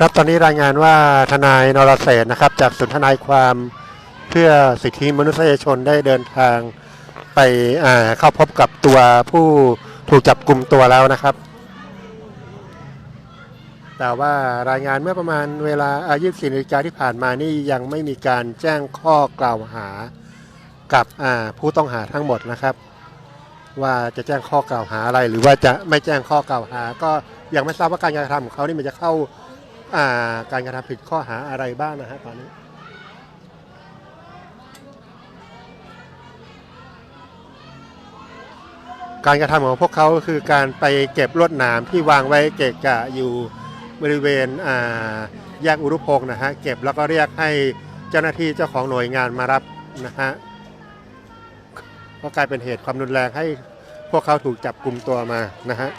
ครับตอนนี้รายงานว่าทนายนรเศรษนะครับ จากศูนย์ทนายความเพื่อสิทธิมนุษยชนได้เดินทางไปเข้าพบกับตัวผู้ถูกจับกลุ่มตัวแล้วนะครับ แต่ว่ารายงานเมื่อประมาณเวลาอา24นาฬิกาที่ผ่านมานี่ยังไม่มีการแจ้งข้อกล่าวหากับผู้ต้องหาทั้งหมดนะครับ ว่าจะแจ้งข้อกล่าวหาอะไร หรือว่าจะไม่แจ้งข้อกล่าวหา ก็ยังไม่ทราบว่าการกระทำของเขานี่มันจะเข้า การกระทำผิดข้อหาอะไรบ้างนะฮะตอนนี้การกระทำของพวกเขาคือการไปเก็บลวดหนามที่วางไว้เกะกะอยู่บริเวณแยกอุรุพงศ์นะฮะเก็บแล้วก็เรียกให้เจ้าหน้าที่เจ้าของหน่วยงานมารับนะฮะก็กลายเป็นเหตุความรุนแรงให้พวกเขาถูกจับกลุ่มตัวมานะฮะ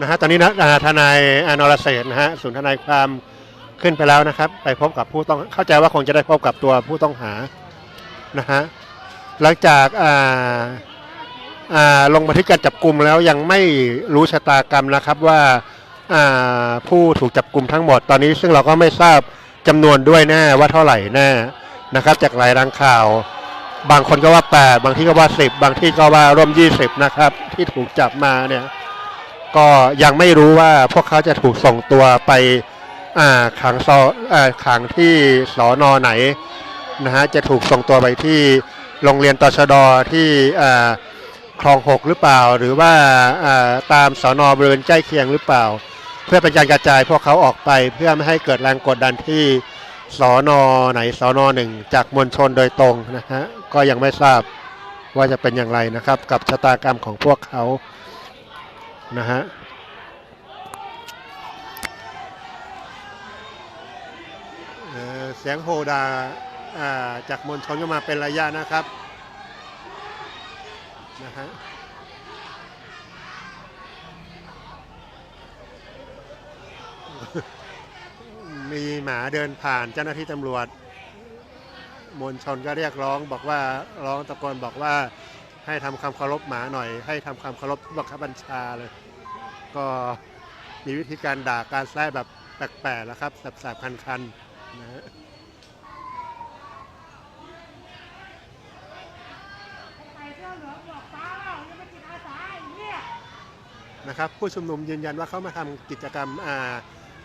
นะฮะตอนนี้นะอ่าทนายอานรเศรษฐ์นะฮะศูนย์ทนายความขึ้นไปแล้วนะครับ ไปพบกับผู้ต้องเข้าใจว่าคงจะได้พบกับตัวผู้ต้องหานะฮะหลังจากอ่าอ่าลงบันทึกการจับกลุ่มแล้วยังไม่รู้ชะตากรรมนะครับว่าอ่าผู้ถูกจับกลุ่มทั้งหมดตอนนี้ ซึ่งเราก็ไม่ทราบจำนวนด้วยแน่ว่าเท่าไหร่แน่นะครับ จากหลายรายข่าว บางคนก็ว่า 8 บางที่ก็ว่า 10 บางที่ก็ว่าร่วม 20 นะครับ ที่ถูกจับมาเนี่ย ก็ยังไม่รู้ว่าพวกเขาจะถูกส่งตัวไปขังซอขังที่สอนอไหนนะฮะจะถูกส่งตัวไปที่โรงเรียนตชดที่คลองหกหรือเปล่า หรือว่าอ่าตามสอนอบริเวณใกล้เคียงหรือเปล่า เพื่อเป็นการกระจายพวกเขาออกไปเพื่อไม่ให้เกิดแรงกดดันที่สอนอไหนสอนอหนึ่งจากมวลชนโดยตรงนะฮะก็ยังไม่ทราบว่าจะเป็นอย่างไรนะครับ กับชะตากรรมของพวกเขา นะฮะเสียงโฮดาาจากมวลชนก็มาเป็นระยะนะครับนะฮะมีหมาเดินผ่านเจ้าหน้าที่ตำรวจ มวลชนก็เรียกร้องบอกว่าร้องตะโกนบอกว่า ให้ทำความเคารพหมาหน่อย ให้ทำความเคารพบังคับบัญชาเลย ก็มีวิธีการด่าการแซ่แบบแปลกๆแล้วครับแสบๆคันๆนะฮะนะครับผู้ชุมนุมยืนยันว่าเขามาทำกิจกรรมอา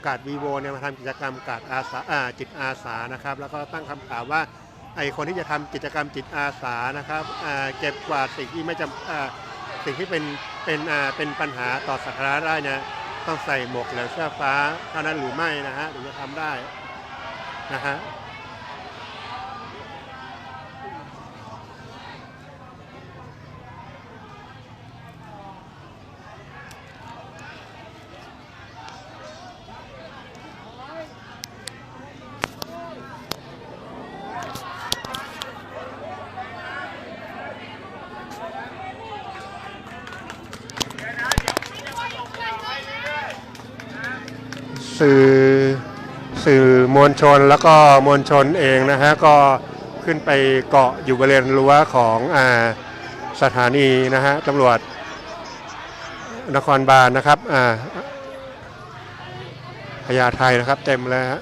กาดวีโวเนี่ยมาทำกิจกรรมกาดอาสาอาจิตอาสานะครับ แล้วก็ตั้งคำถามว่า ไอคนที่จะทำกิจกรรมจิตอาสานะครับเก็บกวาดสิ่งที่ไม่จำสิ่งที่เป็นเป็นเป็นปัญหาต่อสาธารณะได้นะต้องใส่หมวกเหลือเสื้อฟ้าเท่านั้นหรือไม่นะฮะถึงจะทำได้นะฮะ สื่อสื่อมวลชนแล้วก็มวลชนเองนะฮะก็ขึ้นไปเกาะอยู่บริเวณรั้วของอาสถานีนะฮะตำรวจนครบาลนะครับอ่าพญาไทนะครับเต็มแลยฮะ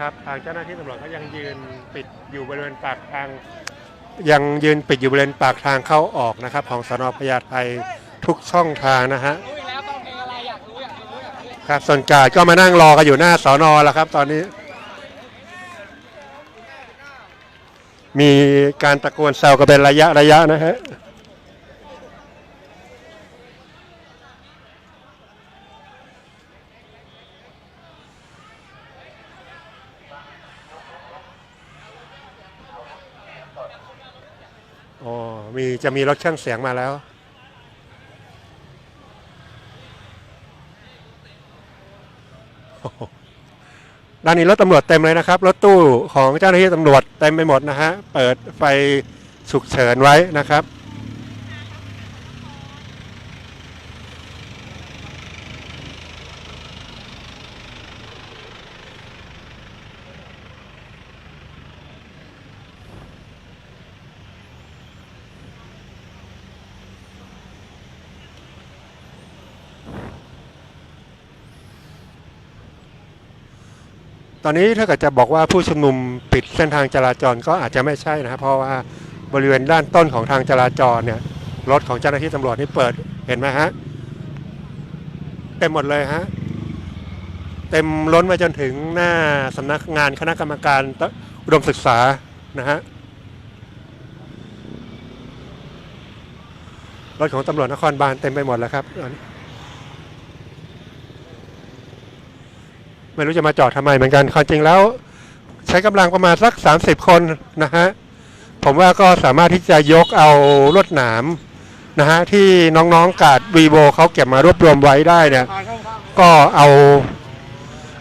ครับ ทางเจ้าหน้าที่ตำรวจก็ยังยืนปิดอยู่บริเวณปากทาง ยังยืนปิดอยู่บริเวณปากทางเข้าออกนะครับ ของสนพยาไททุกช่องทางนะฮะครับส่วนกาดก็มานั่งรอกันอยู่หน้าสอนอแล้วครับตอนนี้ มีการตะโกนแซวกันเป็นระยะระยะนะฮะ มีจะมีรถเครื่องเสียงมาแล้ว ด้านนี้รถตำรวจเต็มเลยนะครับ รถตู้ของเจ้าหน้าที่ตำรวจเต็มไปหมดนะฮะ เปิดไฟฉุกเฉินไว้นะครับ ตอนนี้ถ้าเกิดจะบอกว่าผู้ชุมนุมปิดเส้นทางจราจรก็อาจจะไม่ใช่นะครับ เพราะว่าบริเวณด้านต้นของทางจราจรเนี่ยรถของเจ้าหน้าที่ตำรวจนี่เปิดเห็นไหมฮะเต็มหมดเลยฮะเต็มล้นมาจนถึงหน้าสำนักงานคณะกรรมการอุดมศึกษานะฮะรถของตำรวจนครบาลเต็มไปหมดแล้วครับตอนนี้ ไม่รู้จะมาจอดทำไมเหมือนกันความจริงแล้ว ใช้กำลังประมาณสัก 30 คนนะฮะผมว่าก็สามารถที่จะยกเอาลวดหนามนะฮะที่น้องๆกาดวีโวเขาเก็บมารวบรวมไว้ได้เนี่ยก็เอา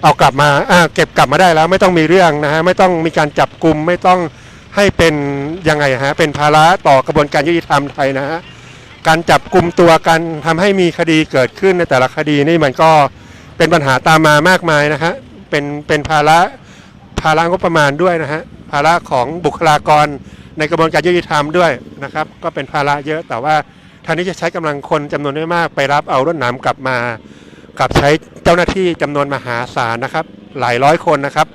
เอากลับมาอ่าเก็บกลับมาได้แล้วไม่ต้องมีเรื่องนะฮะไม่ต้องมีการจับกลุ่มไม่ต้องให้เป็นยังไงฮะเป็นภาระต่อกระบวนการยุติธรรมไทยนะฮะการจับกลุ่มตัวกันทำให้มีคดีเกิดขึ้นในแต่ละคดีนี่มันก็ เป็นปัญหาตามมามากมายนะฮะเป็นเป็นภาระภาระงบประมาณด้วยนะฮะภาระของบุคลากรในกระบวนการยุติธรรมด้วยนะครับ ก็เป็นภาระเยอะแต่ว่าทางนี้จะใช้กำลังคนจำนวนไม่มากไปรับเอารถหนามกลับมา กับใช้เจ้าหน้าที่จำนวนมหาศาลนะครับ หลายร้อยคนนะครับ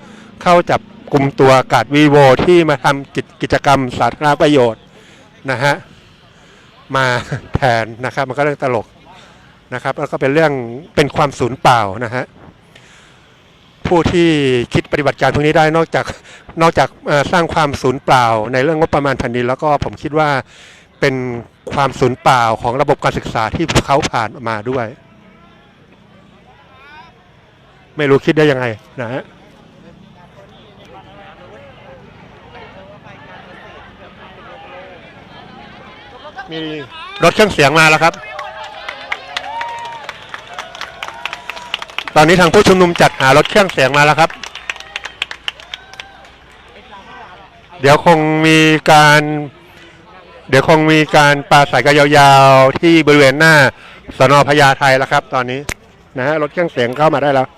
เข้าจับกลุ่มตัวกาดวีโวที่มาทำกิจกิจกรรมสาธารณประโยชน์นะฮะมาแทนนะครับ มันก็เรื่องตลก นะครับแล้วก็เป็นเรื่องเป็นความสูญเปล่านะฮะผู้ที่คิดปฏิบัติการพวกนี้ได้นอกจากนอกจากสร้างความสูญเปล่า ในเรื่องงบประมาณแผ่นดินแล้วก็ผมคิดว่าเป็นความสูญเปล่าของระบบการศึกษาที่เขาผ่านมาด้วย ไม่รู้คิดได้ยังไงนะฮะมีรถเครื่องเสียงมาแล้วครับ ตอนนี้ทางผู้ชุมนุมจัดหารถเครื่องเสียงมาแล้วครับ เดี๋ยวคงมีการ เดี๋ยวคงมีการปาใส่กันยาวๆ ที่บริเวณหน้าสนพญาไทแล้วครับ ตอนนี้นะฮะรถเครื่องเสียงเข้ามาได้แล้ว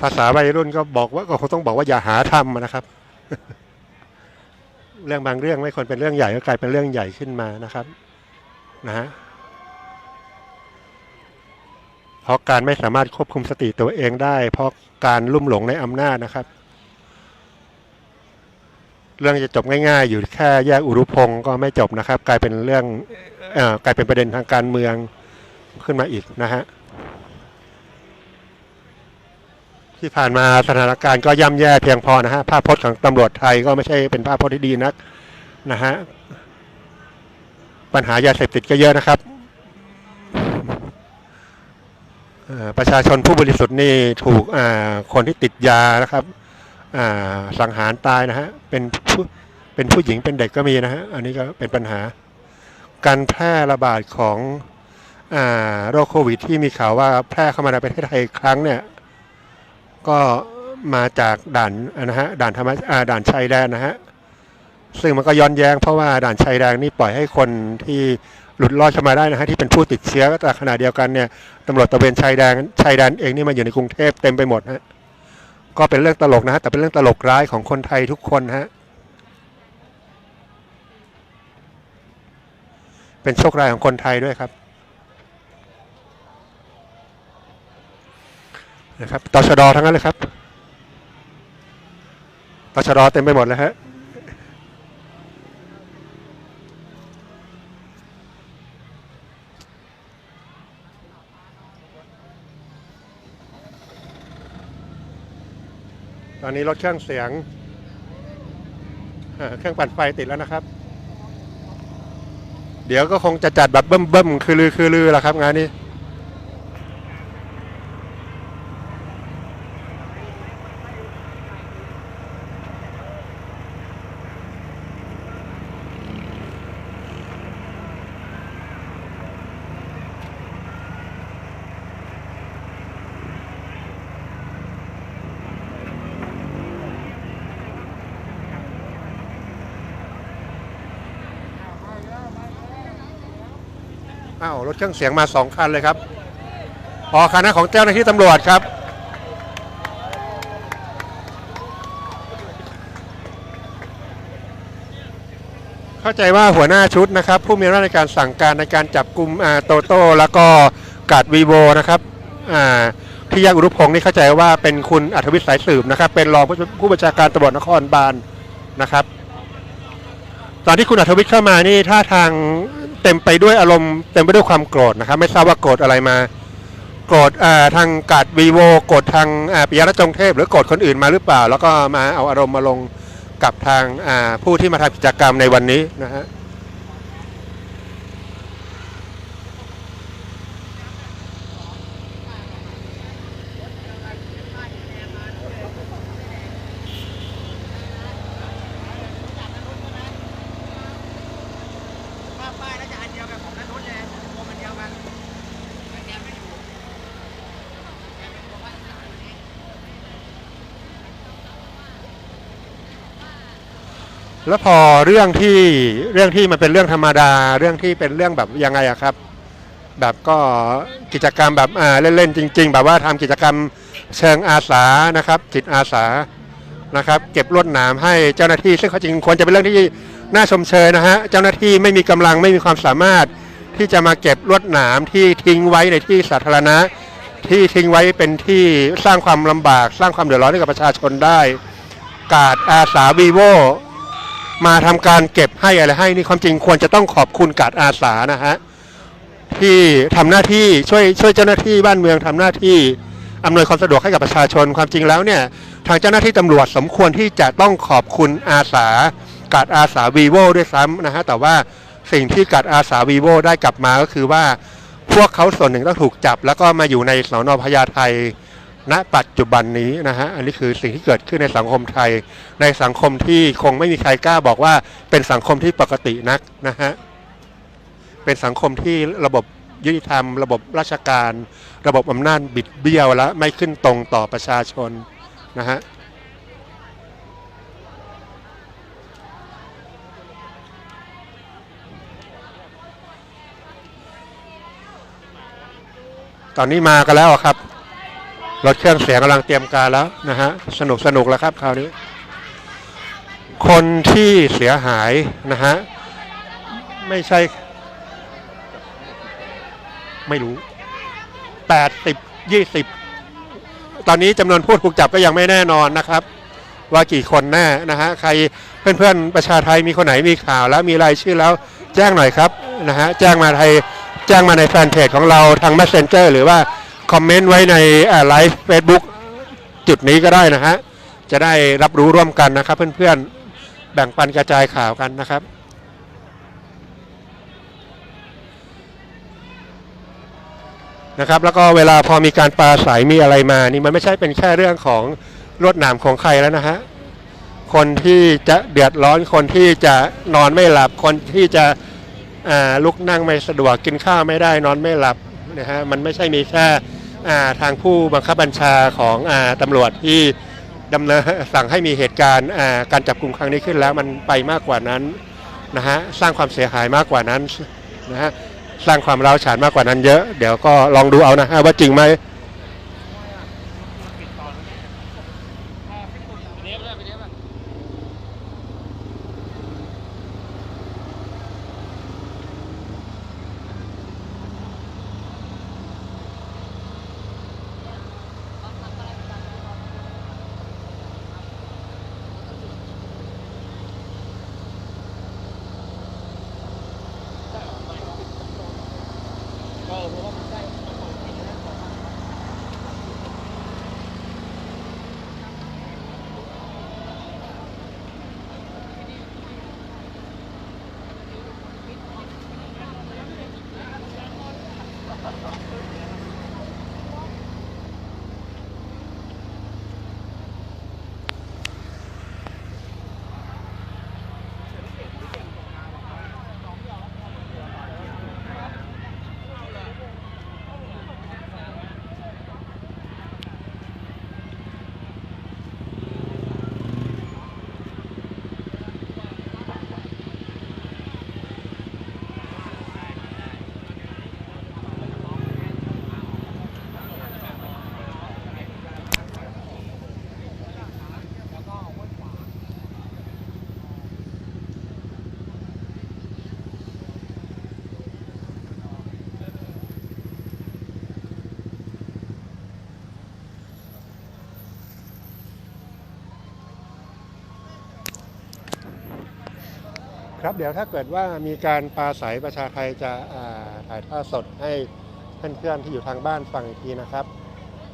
ภาษาวัยรุ่นก็บอกว่าก็คงต้องบอกว่าอย่าหาทำนะครับ เรื่องบางเรื่องไม่ควรเป็นเรื่องใหญ่ก็กลายเป็นเรื่องใหญ่ขึ้นมานะครับ นะฮะเพราะการไม่สามารถควบคุมสติตัวเองได้ เพราะการลุ่มหลงในอำนาจนะครับ เรื่องจะจบง่ายๆ อยู่แค่แยกอุรุพงศ์ก็ไม่จบนะครับ กลายเป็นเรื่องอกลายเป็นประเด็นทางการเมืองขึ้นมาอีกนะฮะ ที่ผ่านมาสถานการณ์ก็ย่ำแย่เพียงพอนะฮะภาพพจน์ของตำรวจไทยก็ไม่ใช่เป็นภาพพจน์ที่ดีนักนะฮะปัญหายาเสพติดก็เยอะนะครับประชาชนผู้บริสุทธิ์นี่ถูกคนที่ติดยานะครับสังหารตายนะฮะเป็นผู้เป็นผู้หญิงเป็นเด็กก็มีนะฮะอันนี้ก็เป็นปัญหา การแพร่ระบาดของอโรคโควิดที่มีข่าวว่าแพร่เข้ามาในประเทศไทยครั้งเนี่ย ก็มาจากด่านนะฮะด่านธรรมอ่าด่านชายแดนนะฮะซึ่งมันก็ย้อนแย้งเพราะว่าด่านชายแดนนี่ปล่อยให้คนที่หลุดรอดเข้ามาได้นะฮะที่เป็นผู้ติดเชื้อแต่ขณะเดียวกันเนี่ยตำรวจตะเวนชายแดนชายแดนเองนี่มาอยู่ในกรุงเทพเต็มไปหมดฮะก็เป็นเรื่องตลกนะฮะแต่เป็นเรื่องตลกร้ายของคนไทยทุกคนฮะเป็นโชคร้ายของคนไทยด้วยครับ นะครับตชดทั้งนั้นเลยครับตชดเต็มไปหมดเลยฮะตอนนี้รถเครื่องเสียง เครื่องปั่นไฟติดแล้วนะครับ เดี๋ยวก็คงจะจัดแบบเบิ่มๆคือลือคือลือละครับงานนี้ อ้าวรถเครื่องเสียงมาสองคันเลยครับออคันนั้นของเจ้าหน้าที่ตำรวจครับ เข้าใจว่าหัวหน้าชุดนะครับ ผู้มีอำนาจในการสั่งการในการจับกลุ่มโตโต้แล้วก็กาดวีโวนะครับที่แยกอุรุพงศ์นี่เข้าใจว่าเป็นคุณอัธวิทย์สายสืบนะครับ เป็นรองผู้ผู้บัญชาการตำรวจนครบาลนะครับ ตอนที่คุณอัธวิทย์เข้ามานี่ท่าทาง เต็มไปด้วยอารมณ์เต็มไปด้วยความโกรธนะครับ ไม่ทราบว่าโกรธอะไรมา โกรธทางกาดวีโวโกรธทางปิยรัตจงเทพ หรือโกรธคนอื่นมาหรือเปล่า แล้วก็มาเอาอารมณ์มาลงกับทางผู้ที่มาทำกิจกรรมในวันนี้นะฮะ ป้าป้ายน่าจะอันเดียวกับของนันนุชเลยโมมันเดียวกันแต่แกไม่อยู่แกเป็นตัวบ้านสามนี้ แล้วพอเรื่องที่เรื่องที่มันเป็นเรื่องธรรมดา เรื่องที่เป็นเรื่องแบบยังไงอะครับ แบบก็กิจกรรมแบบอ่าเล่นๆจริง ๆ แบบว่าทำกิจกรรมเชิงอาสานะครับ จิตอาสานะครับ เก็บลวดหนามให้เจ้าหน้าที่ ซึ่งเขาจริงควรจะเป็นเรื่องที่น่าชมเชยนะฮะเจ้าหน้าที่ไม่มีกำลังไม่มีความสามารถที่จะมาเก็บลวดหนามที่ทิ้งไว้ในที่สาธารณะ ที่ทิ้งไว้เป็นที่สร้างความลำบาก สร้างความเดือดร้อนให้กับประชาชนได้ กาดอาสาวีโว มาทำการเก็บให้อะไรให้นี่ความจริงควรจะต้องขอบคุณกาดอาสานะฮะที่ทำหน้าที่ช่วยช่วยเจ้าหน้าที่บ้านเมืองทำหน้าที่อำนวยความสะดวกให้กับประชาชนความจริงแล้วเนี่ยทางเจ้าหน้าที่ตำรวจสมควรที่จะต้องขอบคุณอาสา กาดอาสาวีโวด้วยซ้ำนะฮะแต่ว่าสิ่งที่กาดอาสาวีโวได้กลับมาก็คือว่าพวกเขาส่วนหนึ่งต้องถูกจับ แล้วก็มาอยู่ในสอนอพญาไท ณปัจจุบันนี้นะฮะอันนี้คือสิ่งที่เกิดขึ้นในสังคมไทย ในสังคมที่คงไม่มีใครกล้าบอกว่าเป็นสังคมที่ปกตินักนะฮะเป็นสังคมที่ระบบยุติธรรม ระบบราชการ ระบบอำนาจบิดเบี้ยวและไม่ขึ้นตรงต่อประชาชนนะฮะตอนนี้มากันแล้วครับ รถเครื่องเสียงกำลังเตรียมการแล้วนะฮะสนุกสนุกแล้วครับคราวนี้ คนที่เสียหายนะฮะไม่ใช่ ไม่รู้แปดสิบยี่สิบตอนนี้จำนวนผู้ถูกจับก็ยังไม่แน่นอนนะครับ ว่ากี่คนแน่นะฮะใครเพื่อนๆประชาไทยมีคนไหนมีข่าวแล้วมีรายชื่อแล้วแจ้งหน่อยครับนะฮะแจ้งมาไทยแจ้งมาในแฟนเพจของเราทาง Messenger หรือว่า คอมเมนต์ไว้ในไลฟ์เฟซบุ๊กจุดนี้ก็ได้นะฮะ จะได้รับรู้ร่วมกันนะครับเพื่อนๆ แบ่งปันกระจายข่าวกันนะครับนะครับแล้วก็เวลาพอมีการปราศัยมีอะไรมานี่มันไม่ใช่เป็นแค่เรื่องของรวดหนามของใครแล้วนะฮะคนที่จะเดือดร้อนคนที่จะนอนไม่หลับคนที่จะอ่าลุกนั่งไม่สะดวกกินข้าวไม่ได้นอนไม่หลับนะฮะมันไม่ใช่มีแค่ ทางผู้บังคับบัญชาของอาตำรวจที่ดำเนินสั่งให้มีเหตุการณ์าการจับกลุ่มครั้งนี้ขึ้นแล้วมันไปมากกว่านั้นนะฮะสร้างความเสียหายมากกว่านั้นนะฮะสร้างความร้าวฉานมากกว่านั้นเยอะ เดี๋ยวก็ลองดูเอานะฮะว่าจริงไหม ครับเดี๋ยวถ้าเกิดว่ามีการปราศัยประชาไทยจะถ่ายทอดสดให้เพื่อนๆที่อยู่ทางบ้านฟังอีกทีนะครับ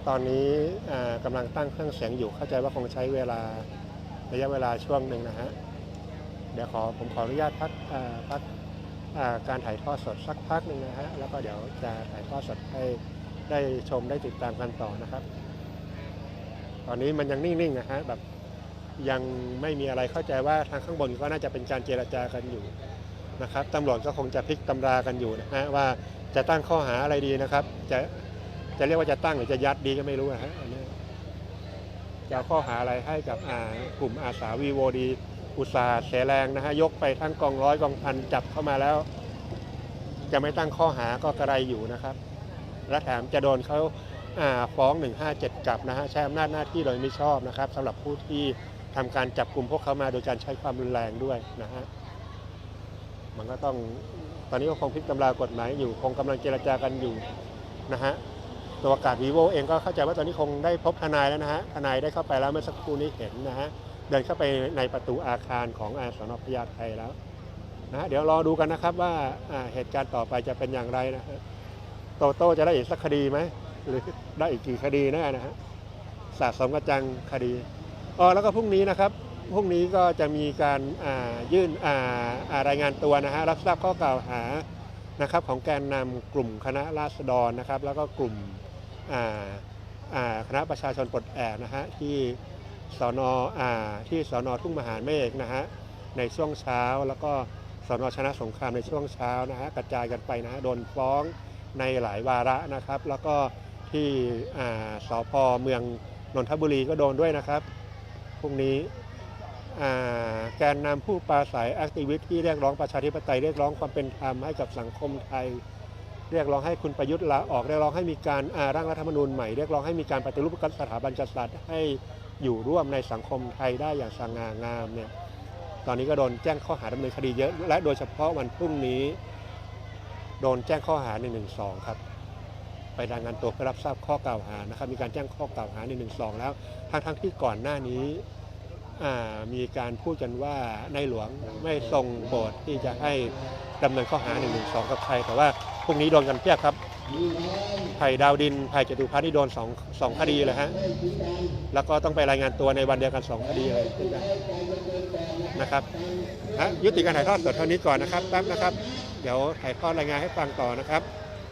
ตอนนี้อ่ากำลังตั้งเครื่องเสียงอยู่เข้าใจว่าคงใช้เวลาระยะเวลาช่วงหนึ่งนะฮะเดี๋ยวขอผมขออนุญาตพักพักการถ่ายทอดสดสักพักหนึ่งนะฮะแล้วก็เดี๋ยวจะถ่ายทอดสดให้ได้ชมได้ติดตามกันต่อนะครับ ตอนนี้มันยังนิ่งๆนะฮะแบบ ยังไม่มีอะไรเข้าใจว่าทางข้างบนก็น่าจะเป็นการเจรจากันอยู่นะครับตำรวจก็คงจะพลิกตำรากันอยู่นะฮะว่าจะตั้งข้อหาอะไรดีนะครับ จะจะเรียกว่าจะตั้งหรือจะยัดดีก็ไม่รู้นะฮะอันนี้จะเอาข้อหาอะไรให้กับกลุ่มอาสาวีโวดี อุตสาห์เสแรงนะฮะยกไปทั้งกองร้อยกองพันจับเข้ามาแล้ว จะไม่ตั้งข้อหาก็กระไรอยู่นะครับ และแถมจะโดนเขาอ่าฟ้อง 157กลับนะฮะใช้อำนาจหน้าที่โดยไม่ชอบนะครับสำหรับผู้ที่ ทำการจับกลุ่มพวกเขามาโดยการใช้ความรุนแรงด้วยนะฮะมันก็ต้องตอนนี้ก็คงพลิกตำรากฎหมายอยู่คงกำลังเจรจากันอยู่นะฮะตัวกาดวีโวเองก็เข้าใจว่าตอนนี้คงได้พบทนายแล้วนะฮะทนายได้เข้าไปแล้วเมื่อสักครู่นี้เห็นนะฮะเดินเข้าไปในประตูอาคารของอาสนพญาไทยแล้วนะเดี๋ยวรอดูกันนะครับว่าเหตุการณ์ต่อไปจะเป็นอย่างไรนะฮะโตโต้จะได้อีกสักคดีไหมหรือได้อีกกี่คดีแน่นะฮะสะสมกระจังคดี อ๋อแล้วก็พรุ่งนี้นะครับพรุ่งนี้ก็จะมีการยื่นรายงานตัวนะฮะรับทราบข้อกล่าวหานะครับของแกนนำกลุ่มคณะราษฎรนะครับ แล้วก็กลุ่มคณะประชาชนปลดแอกนะฮะที่สอนอที่สอนอทุ่งมหาเมฆนะฮะในช่วงเช้าแล้วก็สอนอชนะสงครามในช่วงเช้านะฮะกระจายกันไปนะฮะโดนฟ้องในหลายวาระนะครับ แล้วก็ที่อ่าสพเมืองนนทบุรีก็โดนด้วยนะครับ พรุ่งนี้อ่าแกนนำผู้ปราศัยแอคทิวิต์ที่เรียกร้องประชาธิปไตยเรียกร้องความเป็นธรรมให้กับสังคมไทย เรียกร้องให้คุณประยุทธ์ลาออกเรียกร้องให้มีการร่างรัฐธรรมนูญใหม่เรียกร้องให้มีการปฏิรูปสถาบันกษัตริย์ให้อยู่ร่วมในสังคมไทยได้อย่างสง่างามเนี่ยตอนนี้ก็โดนแจ้งข้อหาดำเนินคดีเยอะและโดยเฉพาะวันพรุ่งนี้ โดนแจ้งข้อหา1นึครับ ไปรายงานตัวเพื่อรับทราบข้อกล่าวหานะครับมีการแจ้งข้อกล่าวหา1นึแล้วทั้งทั้งที่ก่อนหน้านี้มีการพูดกันว่าในหลวงไม่ทรงโปรดที่จะให้ดำเนินข้อหา1นึกับใครแต่ว่าพรุ่งนี้โดนกันเพียบครับไผ่ดาวดินไผ่จตุพัฒน์ที่โดนสองสองคดีเลยฮะแล้วก็ต้องไปรายงานตัวในวันเดียวกันสองคดีเลยนะครับฮะยุติการถ่ายทอดสดเท่านี้ก่อนนะครับแป๊บนะครับ เดี๋ยวถ่ายทอดรายงานให้ฟังต่อนะครับ